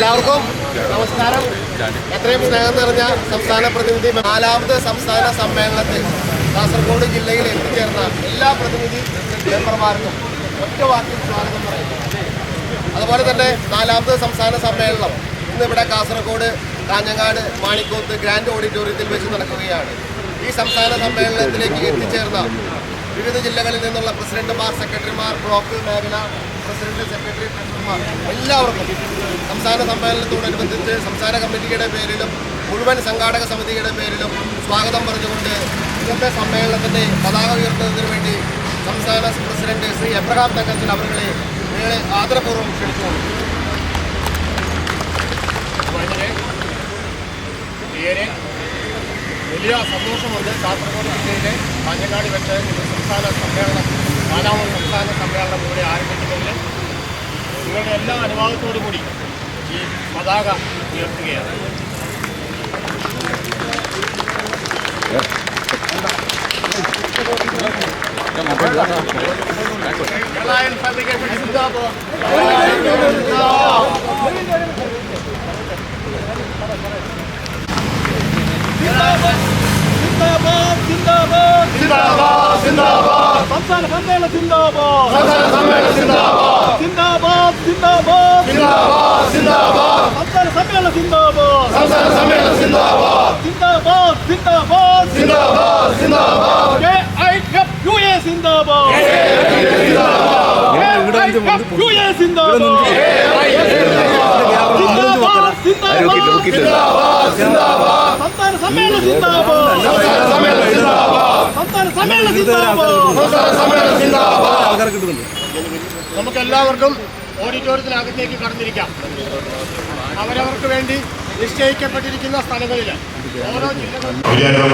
എല്ലാവർക്കും നമസ്കാരം. എത്രയും സ്നേഹം നിറഞ്ഞ സംസ്ഥാന പ്രതിനിധി നാലാമത് സംസ്ഥാന സമ്മേളനത്തിൽ കാസർഗോഡ് ജില്ലയിൽ എത്തിച്ചേർന്ന എല്ലാ പ്രതിനിധി മെമ്പർമാർക്കും ഒറ്റ വാക്കിൽ സ്വാഗതം പറയുന്നു. അതുപോലെ തന്നെ നാലാമത് സംസ്ഥാന സമ്മേളനം ഇന്നിവിടെ കാസർഗോഡ് കാഞ്ഞങ്ങാട് മാണിക്കോത്ത് ഗ്രാൻഡ് ഓഡിറ്റോറിയത്തിൽ വെച്ച് നടക്കുകയാണ്. ഈ സംസ്ഥാന സമ്മേളനത്തിലേക്ക് എത്തിച്ചേർന്ന വിവിധ ജില്ലകളിൽ നിന്നുള്ള പ്രസിഡന്റുമാർ സെക്രട്ടറിമാർ ബ്ലോക്ക് മേഖല പ്രസിഡന്റ് സെക്രട്ടറി ട്രഷറർമാർ എല്ലാവർക്കും സംസ്ഥാന സമ്മേളനത്തോടനുബന്ധിച്ച് സംസ്ഥാന കമ്മിറ്റിയുടെ പേരിലും മുഴുവൻ സംഘാടക സമിതിയുടെ പേരിലും സ്വാഗതം പറഞ്ഞുകൊണ്ട് ഇന്നത്തെ സമ്മേളനത്തിന്റെ പതാക ഉയർത്തുന്നതിന് വേണ്ടി സംസ്ഥാന പ്രസിഡന്റ് ശ്രീ എബ്രഹാം തങ്കച്ചൻ അവരുടെ ആദരപൂർവം ക്ഷണിച്ചുകൊണ്ടു വളരെ ഏറെ വലിയ സന്തോഷമുണ്ട് കാസർഗോഡ് ജില്ലയിലെ കാഞ്ഞങ്ങാട് വെച്ച് സംസ്ഥാന സമ്മേളനം നാലാമത് സംസ്ഥാന സമ്മേളനം ഇവിടെ ആരംഭിക്കുന്നതിൽ നിങ്ങളുടെ എല്ലാ അനുവാദത്തോടു കൂടി ഈ പതാക ഉയർത്തുകയാണ്. Reliance ஜிந்தாபாத் ஜிந்தாபாத் ஜிந்தாபாத் ஜிந்தாபாத் சம்சார சம்மேள ஜிந்தாபாத் சம்சார சம்மேள ஜிந்தாபாத் ஜிந்தாபாத் ஜிந்தாபாத் ஜிந்தாபாத் ஜிந்தாபாத் சம்சார சம்மேள ஜிந்தாபாத் சம்சார சம்மேள ஜிந்தாபாத் ஜிந்தாபாத் ஜிந்தாபாத் ஜிந்தாபாத் ஜிந்தாபாத் கே ஐ கப் யூஏ ஜிந்தாபாத் கே ஐ கப் யூஏ ஜிந்தாபாத் ஜிந்தாபாத் എല്ലാവർക്കും ഓഡിറ്റോറിയത്തിനകത്തേക്ക് കടന്നിരിക്കാം. അവരവർക്ക് വേണ്ടി നിശ്ചയിക്കപ്പെട്ടിരിക്കുന്ന സ്ഥലങ്ങളിൽ ഓരോ ജില്ലകളും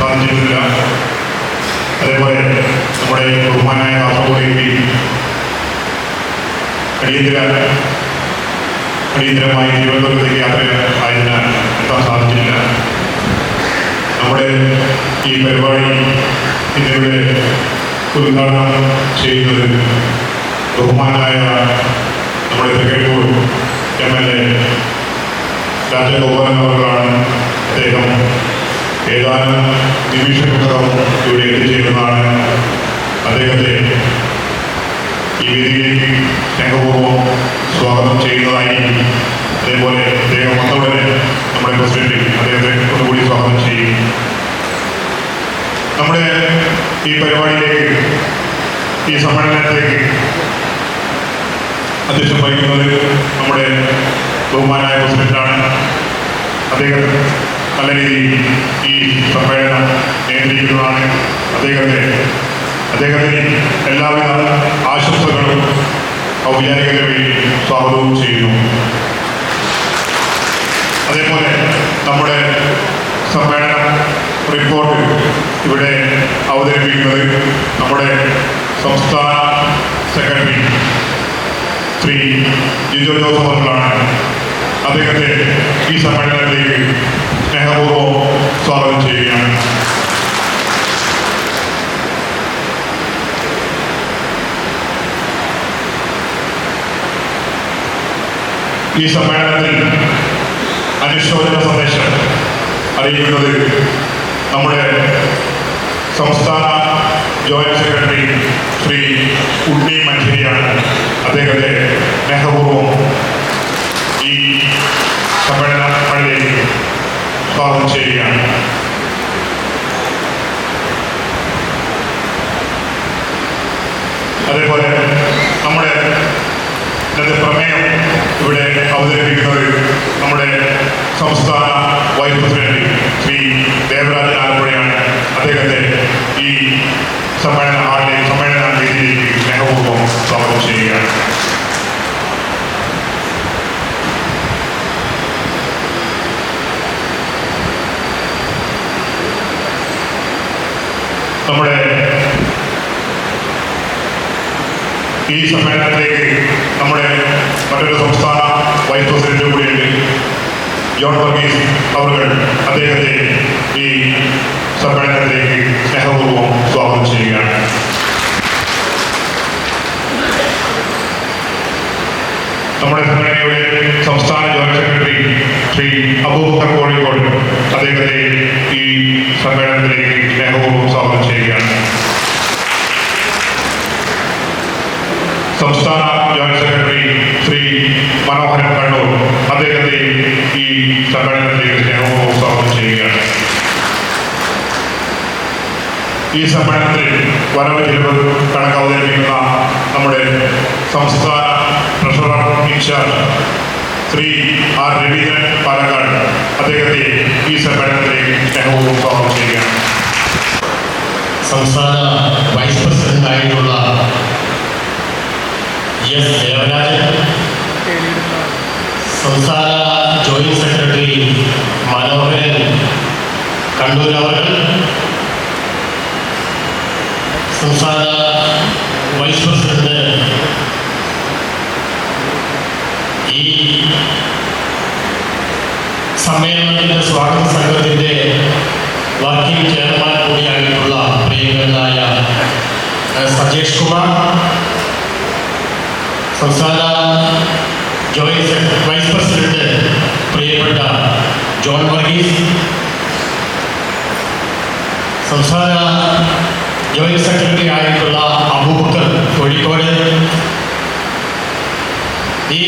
സാധിച്ചിട്ടില്ല അതേപോലെ നമ്മുടെ ബഹുമാനായ കാസർഗോഡ് എം പി അടിയന്തര അടിയന്തരമായി തിരുവനന്തപുരത്തേക്ക് യാത്ര ആയതിനാൽ എത്താൻ സാധിച്ചില്ല. നമ്മുടെ ഈ പരിപാടി ഇന്നിവിടെ ഉദ്ഘാടനം ചെയ്യുന്നത് ബഹുമാനായ നമ്മുടെ Thekkeppur M L A Rajagopalan അദ്ദേഹം ഏതാനും നിമിഷങ്ങൾക്കകം ഇവിടെ എത്തിച്ചേരുന്നതാണ്. അദ്ദേഹത്തെ ഈ സ്നേഹപൂർവം സ്വാഗതം ചെയ്യുന്നതായി അതേപോലെ അദ്ദേഹം വന്നവരെ നമ്മുടെ പ്രസിഡന്റ് അദ്ദേഹത്തെ ഒന്നുകൂടി സ്വാഗതം ചെയ്യും നമ്മുടെ ഈ പരിപാടിയിലേക്ക് ഈ സമ്മേളനത്തിലേക്ക് അധ്യക്ഷം വഹിക്കുന്നത് നമ്മുടെ ബഹുമാനായ പ്രസിഡന്റാണ്. അദ്ദേഹം നല്ല രീതിയിൽ ഈ സമ്മേളനം നിയന്ത്രിക്കുന്നതാണ്. അദ്ദേഹത്തെ അദ്ദേഹത്തിന് എല്ലാവിധ ആശംസകളും ഔപചാരിക നിലയിൽ സ്വാഗതവും ചെയ്യുന്നു. അതേപോലെ നമ്മുടെ സമ്മേളന റിപ്പോർട്ട് ഇവിടെ അവതരിപ്പിക്കുന്നത് നമ്മുടെ സംസ്ഥാന സെക്രട്ടറി ശ്രീ ജിജോ ജോസഫ് അങ്കിളാണ്. അദ്ദേഹത്തെ ഈ സമ്മേളനത്തിലേക്ക് സ്നേഹപൂർവം സ്വാഗതം ചെയ്യുകയാണ്. ഈ സമ്മേളനത്തിൽ അനുശോചന സന്ദേശം അറിയിക്കുന്നത് നമ്മുടെ സംസ്ഥാന ജോയിന്റ് സെക്രട്ടറി ശ്രീ ഉണ്ണി മഞ്ചേരിയാണ്. അദ്ദേഹത്തെ സ്നേഹപൂർവം ഈ സമ്മേളന പള്ളിയിൽ സ്വാഗതം ചെയ്യുകയാണ്. അതേപോലെ നമ്മുടെ ഇന്നത്തെ പ്രമേയം ഇവിടെ അവതരിപ്പിക്കുന്നത് നമ്മുടെ സംസ്ഥാന വൈസ് പ്രസിഡന്റ് ശ്രീ ദേവരാജൻ ആലപ്പുഴയാണ് അദ്ദേഹത്തെ ഈ സമ്മേളന ഹാളിലെ സമ്മേളന വേദിയിലേക്ക് സ്നേഹപൂർവം സ്വാഗതം ചെയ്യുകയാണ്. നമ്മുടെ ഈ സമ്മേളനത്തിലേക്ക് നമ്മുടെ മറ്റൊരു സംസ്ഥാന വൈസ് പ്രസിഡന്റ് കൂടിയുണ്ട് ജോൺ വർഗീസ് അവർ അദ്ദേഹത്തെ ഈ സമ്മേളനത്തിലേക്ക് സ്നേഹപൂർവം സ്വാഗതം ചെയ്യുകയാണ്. നമ്മുടെ സംഘടനയുടെ സംസ്ഥാന ജോയിന്റ് സെക്രട്ടറി ശ്രീ അബൂബക്കർ കോഴിക്കോട് അദ്ദേഹത്തെ ഈ സമ്മേളനത്തിലേക്ക് സ്നേഹപൂർവം സ്വാഗതം ചെയ്യുകയാണ്. സംസ്ഥാന ജോയിന്റ് സെക്രട്ടറി ശ്രീ മനോഹരൻ കണ്ണൂർ അദ്ദേഹത്തെ ഈ സമ്മേളനത്തിലേക്ക് സ്നേഹപൂർവം സ്വാഗതം ചെയ്യുകയാണ്. ഈ സമ്മേളനത്തിൽ വരവ് ചെലവ് കണക്ക് അവതരിപ്പിക്കുന്ന നമ്മുടെ സംസ്ഥാന treasurer in charge Shri R Raveendran Palakkad അദ്ദേഹത്തെ ഈ സമ്മേളനത്തിലേക്ക് സ്നേഹവും സ്വാഗതം ചെയ്യുകയാണ്. സംസ്ഥാന വൈസ് പ്രസിഡന്റായിട്ടുള്ള എസ് ദേവരാജൻ സംസ്ഥാന ജോയിന്റ് സെക്രട്ടറി മനോഹരൻ കണ്ണൂർ അവർ സംസ്ഥാന വൈസ് പ്രസിഡന്റ് ഈ സമ്മേളനത്തിന്റെ സ്വാഗത സംഘത്തിന്റെ വർക്കിംഗ് ചെയർമാൻ കൂടിയായിട്ടുള്ള പ്രിയങ്കരനായ സജേഷ് കുമാർ സംസ്ഥാന ജോയിന്റ് സെക്ര- വൈസ് പ്രസിഡന്റ് പ്രിയപ്പെട്ട ജോൺ വർഗീസ്. സംസ്ഥാന ജോയിന്റ് സെക്രട്ടറി ആയിട്ടുള്ള അബൂബക്കർ കോഴിക്കോട്. ഈ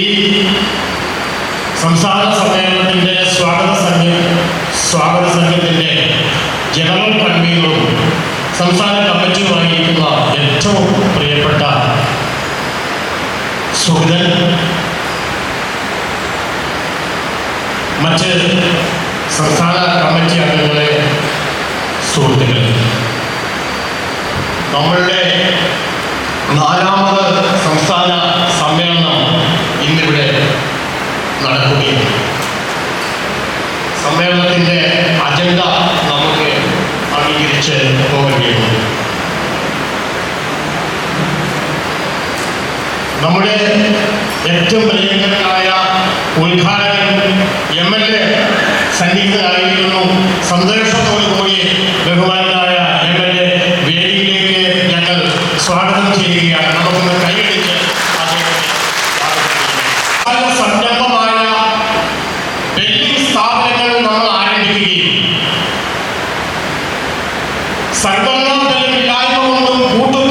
സംസ്ഥാന സമ്മേളനത്തിന്റെ സ്വാഗത സംഘ സ്വാഗത സംഘത്തിന്റെ ജനറൽ കൺവീനറും സംസ്ഥാന കമ്മിറ്റിയുമായിരിക്കുന്ന ഏറ്റവും പ്രിയപ്പെട്ട സുഹൃതൻ മറ്റ് സംസ്ഥാന കമ്മിറ്റി അംഗങ്ങളെ സുഹൃത്തുക്കൾ നമ്മളുടെ നാലാമത് സംസ്ഥാന സമ്മേളനം ഇന്നിവിടെ നടക്കുകയാണ് സമ്മേളനത്തിന്റെ അജണ്ട നമുക്ക് അംഗീകരിച്ച് പോകേണ്ടിയുണ്ട് നമ്മുടെ ഏറ്റവും പ്രിയങ്കരനായ ഉദ്ഘാടകൻ എം എൽ എ സന്നിഹിതനായിരിക്കുന്നു സന്തോഷത്തോടു കൂടി ബഹുമാനായ എം എൽ എ വേദിയിലേക്ക് ഞങ്ങൾ സ്വാഗതം ചെയ്യുകയാണ്. നമുക്കൊന്ന് കൈയടിച്ച് സംരംഭമായ ബിൽഡിംഗ് സ്ഥാപനങ്ങൾ നമ്മൾ ആരംഭിക്കുകയും സംഘടനാതലം ഇല്ലായ്മ കൊണ്ടും കൂട്ടുത്തരവാദിത്തങ്ങൾ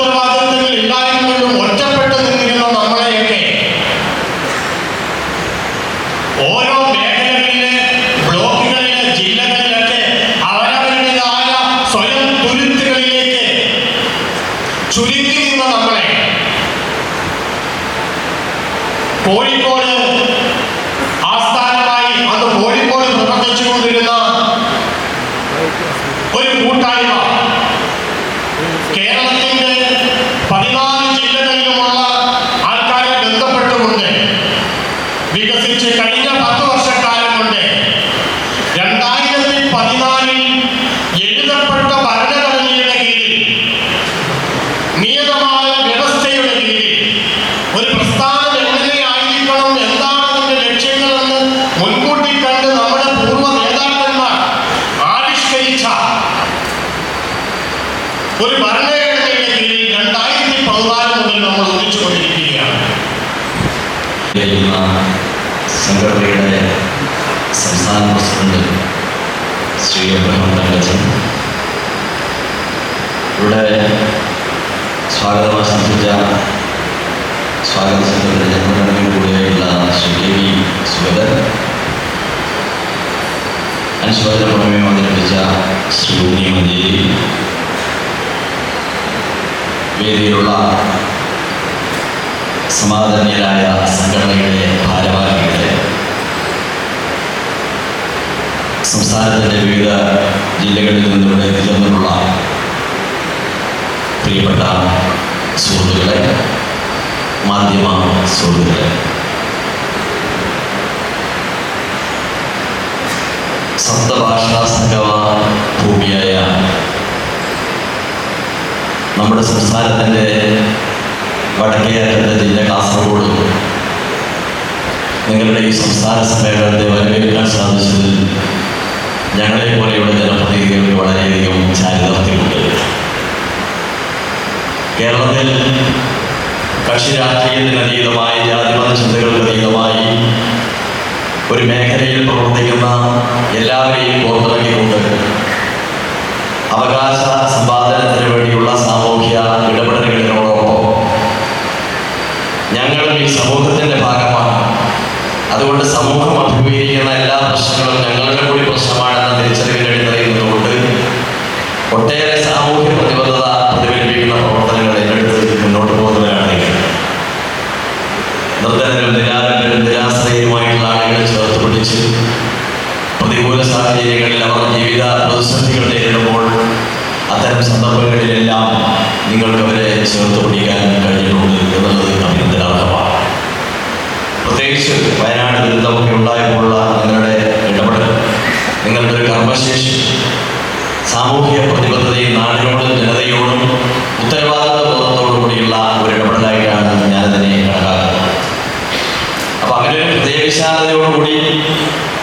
ശ്രീ ഇവിടെ സ്വാഗതം ആശംസിച്ച സ്വാഗത സംഘത്തിന്റെ ജന്മഘടനയിൽ കൂടിയായിട്ടുള്ള ശ്രീദേവി സുഗതൻ. അനുശോചന പ്രമേയം അവതരിപ്പിച്ച ശ്രീ ഉണ്ണി മഞ്ചേരി. വേദിയിലുള്ള സമാധാനീയരായ സംഘടനയുടെ സംസ്ഥാനത്തിന്റെ വിവിധ ജില്ലകളിൽ നിന്നിവിടെ എത്തിച്ചേർന്നിട്ടുള്ള പ്രിയപ്പെട്ട സുഹൃത്തുക്കളെ മാധ്യമ സുഹൃത്തുക്കളെ. സപ്തഭാഷാ സംഗമ ഭൂമിയായ നമ്മുടെ സംസ്ഥാനത്തിന്റെ വടക്കേ അറ്റത്തെ ജില്ല കാസർഗോഡ്. നിങ്ങളുടെ ഈ സംസ്ഥാന സമ്മേളനത്തെ വരവേൽക്കാൻ സാധിച്ചതിൽ ഞങ്ങളെ പോലെയുള്ള ജനപ്രതിനിധികൾ വളരെയധികം ചാരിതാർത്ഥ്യമുണ്ട്. കേരളത്തിൽ കക്ഷി രാഷ്ട്രീയത്തിന് അതീതമായി ജാതിമത ചിന്തകൾക്ക് അതീതമായി ഒരു മേഖലയിൽ പ്രവർത്തിക്കുന്ന എല്ലാവരെയും പുറത്തിറങ്ങിക്കൊണ്ട് അവകാശ സമ്പാദനത്തിന് വേണ്ടിയുള്ള സാമൂഹ്യ ഇടപെടലുകളിനോടൊപ്പം ഞങ്ങൾ ഈ സമൂഹത്തിന്റെ ഭാഗമാണ്. അതുകൊണ്ട് സമൂഹം അഭിമുഖീകരിക്കുന്ന എല്ലാ പ്രശ്നങ്ങളും ഞങ്ങളുടെ കൂടി പ്രശ്നമാണ്. തിരിച്ചറിവിൽ എഴുന്നറിയുന്നതുകൊണ്ട് ഒട്ടേറെ സാമൂഹ്യ പ്രതിബദ്ധത പ്രതിഫലിപ്പിക്കുന്ന പ്രവർത്തനങ്ങൾ ഏറ്റെടുത്ത് മുന്നോട്ട് പോകുന്നവരാണ് നിങ്ങൾ നിർദ്ധനരും നിരാലരും നിരാശ്രയരുമായിട്ടുള്ള ആളുകളെ ചേർത്ത് പിടിച്ച് പ്രതികൂല സാഹചര്യങ്ങളിൽ അവർ ജീവിത പ്രതിസന്ധികൾ നേരിടുമ്പോൾ അത്തരം സന്ദർഭങ്ങളിലെല്ലാം നിങ്ങൾക്ക് ചേർത്ത് പിടിക്കാൻ കഴിഞ്ഞിട്ടുണ്ട് എന്നുള്ളത് അഭിനന്ദനാർഹമാണ്. പ്രത്യേകിച്ച് വയനാട് ദുരിതമൊക്കെ ഉണ്ടായപ്പോഴുള്ള നിങ്ങളുടെ കർമ്മശേഷി സാമൂഹിക പ്രതിബദ്ധതയും നാടിനോടും ജനതയോടും ഉത്തരവാദിത്വ ബോധത്തോടു കൂടിയുള്ള ഒരു ഇടപെടലായിട്ടാണ് ഞാനതിനെ കണക്കാക്കുന്നത്. അപ്പൊ അങ്ങനെ ഒരു ഹൃദയവിശാലതയോടുകൂടി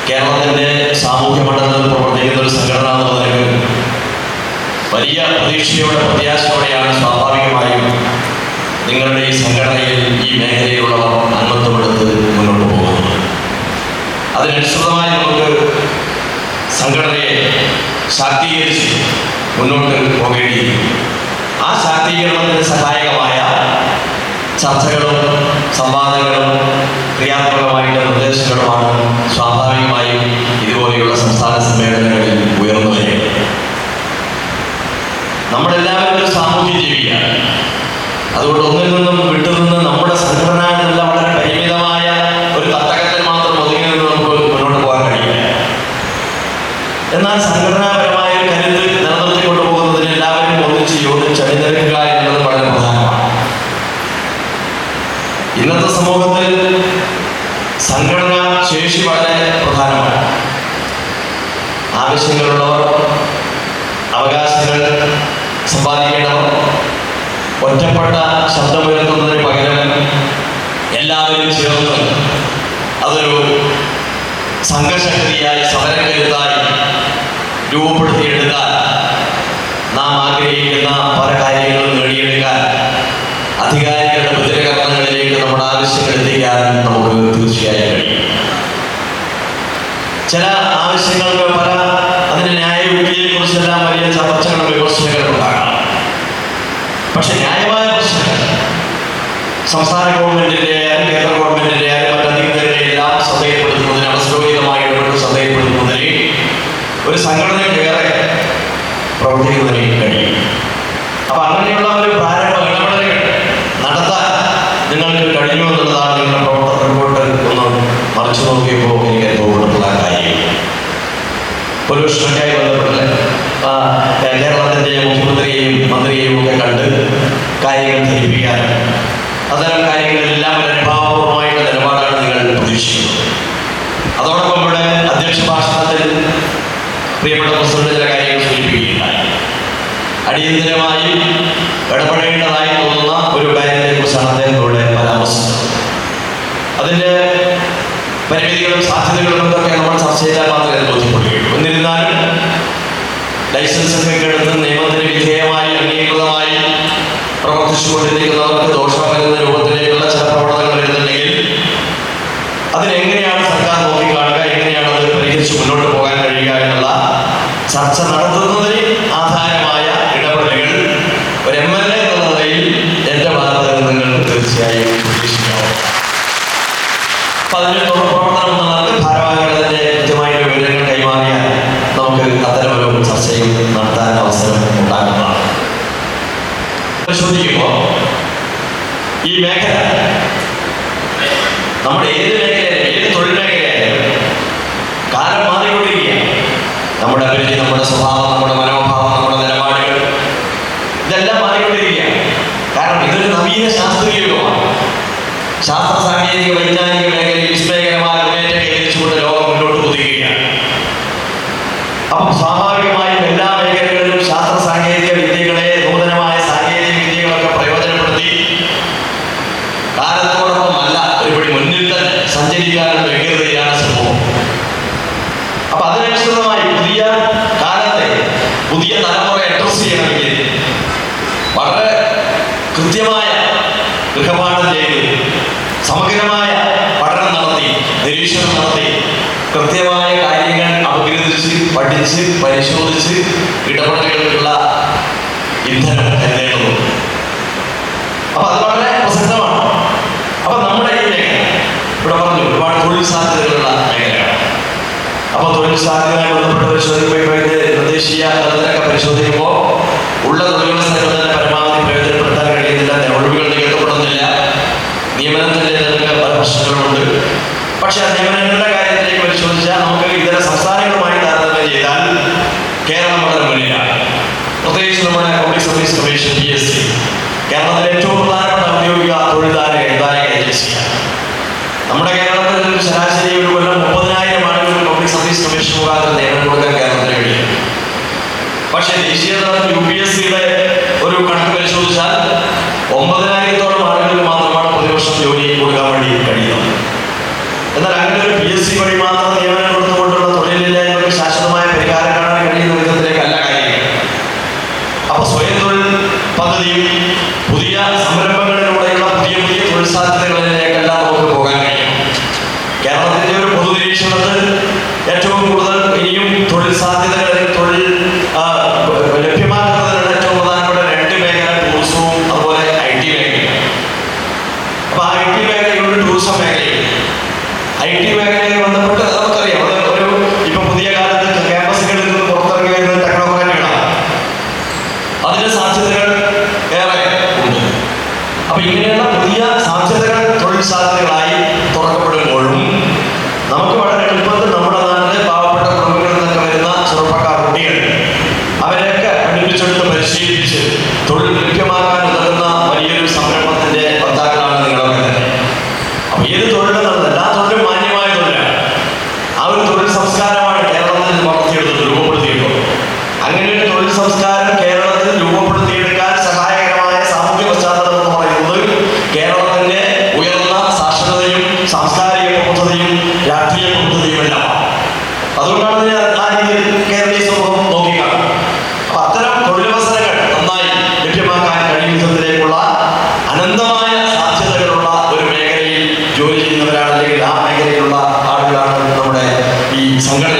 കേരളത്തിന്റെ സാമൂഹ്യ മണ്ഡലത്തിൽ പ്രവർത്തിക്കുന്ന ഒരു സംഘടന എന്നുള്ളതിന് വലിയ പ്രതീക്ഷയോടെ പ്രത്യാശയോടെയാണ് സ്വാഭാവികമായും നിങ്ങളുടെ ഈ സംഘടനയിൽ ഈ മേഖലയിലുള്ളവർ അംഗത്വമെടുത്ത് മുന്നോട്ട് പോകുന്നത്. അതിനനുസൃതമായി നമുക്ക് സംഘടനയെ ശാക്തീകരിച്ച് മുന്നോട്ട് പോകേണ്ടിയിരിക്കും ആ ശാക്തീകരണത്തിന് സഹായകമായ ചർച്ചകളും സംവാദങ്ങളും ക്രിയാത്മകമായിട്ട് നിർദ്ദേശങ്ങളുമാണ് സ്വാഭാവികമായും ഇതുപോലെയുള്ള സംസ്ഥാന സമ്മേളനങ്ങളിൽ ഉയർന്നു നമ്മളെല്ലാവരും ഒരു സാമൂഹ്യ ജീവിയാണ് അതുകൊണ്ട് ഒന്നിൽ നിന്നും വിട്ടുനിന്ന് നമ്മുടെ സംഘടന എന്നുള്ള വളരെ പരിമിതമായ ഒരു തട്ടകത്തിൽ മാത്രം ഒതുങ്ങി നിന്ന് നമുക്ക് മുന്നോട്ട് പോകാൻ കഴിയില്ല എന്നാൽ സംഘടനാപരമായ ഒരു കരുത്ത് നിലനിർത്തി കൊണ്ടുപോകുന്നതിന് എല്ലാവരും ഒന്നിച്ച് യോജിച്ച് അണിനിരക്കുക എന്നുള്ളത് വളരെ പ്രധാനമാണ് ഇന്നത്തെ സമൂഹത്തിൽ സംഘടന ശേഷി വളരെ പ്രധാനമാണ് ആവശ്യങ്ങളുള്ളവർ അവകാശങ്ങൾ സമ്പാദിക്കേണ്ടവർ ഒറ്റപ്പെട്ട ശബ്ദമുയർത്തുന്നതിന് പകരം എല്ലാവരും ചേർന്ന് അതൊരു സംഘശക്തിയായി സമരക്കരുത്തായി രൂപപ്പെടുത്തിയെടുക്കാൻ നാം ആഗ്രഹിക്കുന്ന പല കാര്യങ്ങളും നേടിയെടുക്കാൻ അധികാരികളുടെ ബദിരകർമ്മങ്ങളിലേക്ക് നമ്മുടെ ആവശ്യങ്ങൾ എത്തിക്കാൻ നമുക്ക് തീർച്ചയായും കഴിയും. ചില ആവശ്യങ്ങൾക്ക് പല അതിന്റെ ന്യായവിധിയെ കുറിച്ചെല്ലാം വലിയ ചർച്ചകളും വിമർശനങ്ങളും ഉണ്ടാകാം. പക്ഷെ ന്യായമായ പ്രശ്നങ്ങൾ സംസ്ഥാന ഗവൺമെന്റിന്റെ ആയാലും കേന്ദ്ര ഗവൺമെന്റിന്റെ ആയാലും മറ്റധികൃതരുടെ എല്ലാം ശ്രദ്ധയിൽപ്പെടുത്തുന്നതിന് അവസരോഹിതമായി ഇടപെട്ട് ശ്രദ്ധയിൽപ്പെടുത്തുന്നതിന് ഒരു സംഘടനയ്ക്ക് ഏറെ പ്രവർത്തിക്കുന്നതിന് കഴിയും. അപ്പൊ അങ്ങനെയുള്ള ഒരു പ്രാരംഭ ഇടപെടലുകൾ നടത്താൻ നിങ്ങൾക്ക് കഴിഞ്ഞു എന്നുള്ളതാണ് നിങ്ങളുടെ പ്രവർത്തന റിപ്പോർട്ട് ഒന്ന് മറിച്ചു നോക്കിയപ്പോൾ എനിക്ക് അനുഭവപ്പെട്ടുള്ള കാര്യം. പൊല്യൂഷനൊക്കെയായി ബന്ധപ്പെട്ട് ആ, കേരളത്തിന്റെ മുഖ്യമന്ത്രിയെയും മന്ത്രിയെയും ഒക്കെ കണ്ട് കാര്യങ്ങൾ ധരിപ്പിക്കാൻ അത്തരം കാര്യങ്ങളെല്ലാം അനുഭാവപൂർവമായിട്ടുള്ള നിലപാടാണ് നിങ്ങൾ പ്രതീക്ഷിക്കുന്നത്. അതോടൊപ്പം ഇവിടെ അധ്യക്ഷ ഭാഷണത്തിൽ പ്രിയപ്പെട്ട പ്രസിഡന്റ് ചില കാര്യങ്ങൾ സൂചിപ്പിക്കുകയുണ്ടായി. അടിയന്തരമായി ഇടപെടേണ്ടതായി തോന്നുന്ന ഒരു കാര്യത്തെ കുറിച്ചാണ് അദ്ദേഹം ഇവിടെ പരാമർശിച്ചത്. അതിന്റെ പരിമിതികളും സാധ്യതകളും ഒക്കെ നമ്മൾ ചർച്ച ചെയ്താൽ മാത്രമേ അത് പ്രവർത്തിച്ചുകൊണ്ടിരിക്കുന്നവർക്ക് ദോഷം ശാസ്ത്ര സാങ്കേതിക വൈജ്ഞാനിക തൊഴിൽ സാധ്യതകളുള്ള മേഖലയാണ്. അപ്പൊ തൊഴിൽ സാധ്യതകളായി ബന്ധപ്പെട്ട് പരിശോധിക്കുമ്പോൾ ഇപ്പോഴത്തെ നിർദ്ദേശീയ തലത്തിലൊക്കെ പരിശോധിക്കുമ്പോൾ ഉള്ള തൊഴിലുള്ള സ്ഥലങ്ങൾ തന്നെ പരമാവധി പ്രയോജനപ്പെടുത്താൻ കഴിയുന്നില്ല. ഒഴിവുകൾ നികത്തപ്പെടുന്നില്ല. നിയമനത്തിന്റെ തന്നെ പല പ്രശ്നങ്ങളുണ്ട്. പക്ഷെ ആ നിയമനങ്ങളുടെ കാര്യത്തിലേക്ക് പരിശോധിച്ചാൽ നമുക്ക് ഇതര സംസ്ഥാനങ്ങളുമായി താരതമ്യം ചെയ്താൽ കേരളം വളരെ മുന്നിലാണ്. പ്രത്യേകിച്ച് നമ്മുടെ public service commission P S C. കേരളത്തിലെ ഏറ്റവും പ്രധാനപ്പെട്ട ഔദ്യോഗിക തൊഴിലാളി ഏതായ ഏജൻസിയാണ്. നമ്മുടെ കേരളത്തിൽ ഒരു ശരാശരി ഒരു കൊല്ലം മുപ്പതിനായിരം ആളുകൾ പബ്ലിക് സർവീസ് കമ്മീഷൻ മുഖാന്തരം നേരം കൊടുക്കാൻ കേരളത്തിന് കഴിയും. പക്ഷെ ദേശീയ തലത്തിൽ യു പി എസ് സിയുടെ ഒരു കണക്ക് പരിശോധിച്ചാൽ ഒമ്പതിനായിരത്തോളം ആളുകൾ മാത്രമാണ് പ്രതിപക്ഷം ജോലി കൊടുക്കാൻ വേണ്ടി കഴിയുന്നത്. എന്നാൽ അങ്ങനെ ഒരു പി എസ് സി തുറക്കപ്പെടുമ്പോഴും നമുക്ക് വളരെ എളുപ്പത്തിൽ നമ്മുടെ നാട്ടിലെ പാവപ്പെട്ട കുടുംബങ്ങളിൽ നിന്നൊക്കെ വരുന്ന ചെറുപ്പക്കാർ കുട്ടികൾ. അവരെയൊക്കെ പഠിപ്പിച്ചെടുത്ത് പരിശീലിപ്പിച്ച് തൊഴിൽ ಸಂಘಟನೆ